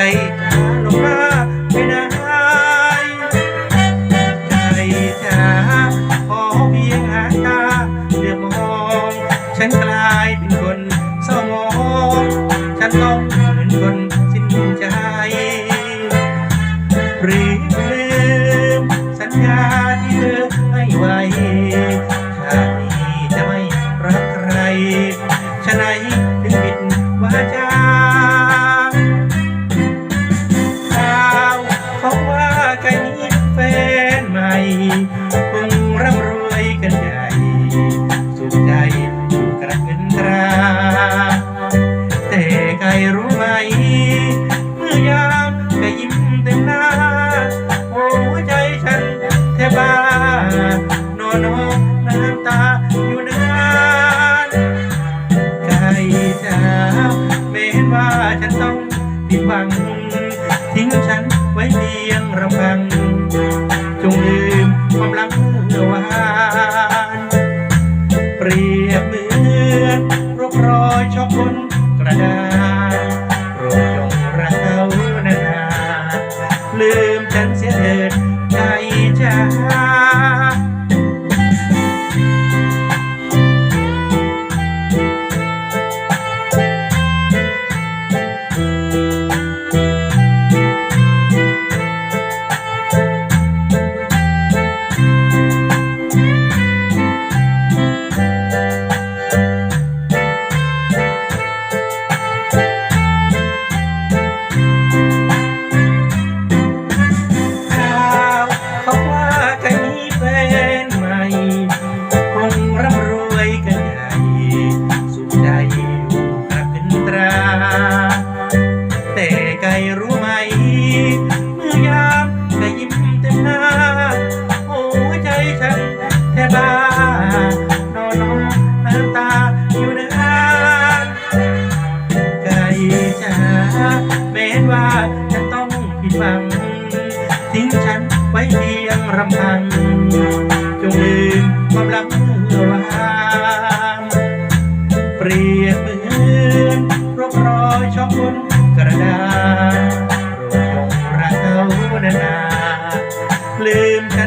ไก่จ๋าลงมาไม่ได้ไก่จ๋าขอเพียงหางตาเดือบมอง ฉันกลายเป็นคนเศร้ามอง ฉันต้องเหมือนคนสิ้นใจหรือลืมสัญญาที่เธอให้ไว้ชาตินี้จะไม่รักใครฉะไหนถึงปิดวาจา ว่าไก่นี้แฟนใหม่คงร่ำรวยกันใหญ่ สุขใจอยู่กระเงินตรา แต่ไก่รู้ไหม เมื่อยามก่ยิ้มเต็มหน้าหัวใจฉันแทบบ้านอนน้องน้ำตาอยู่นานไก่จ๋าแม้นว่าฉันต้องผิดหวังทิ้งฉัน ไว้เพียงรำพัง จงลืมความรักเมื่อวาน รู้ไหม เมื่อยามไก่ยิ้มเต็มหน้าหัวใจฉันแทบบ้านอนน้องน้ำตาอยู่นานไก่จ๋าแม้นว่าจะต้องผิดหวัง ทิ้งฉันไว้เพียงรำพัง flame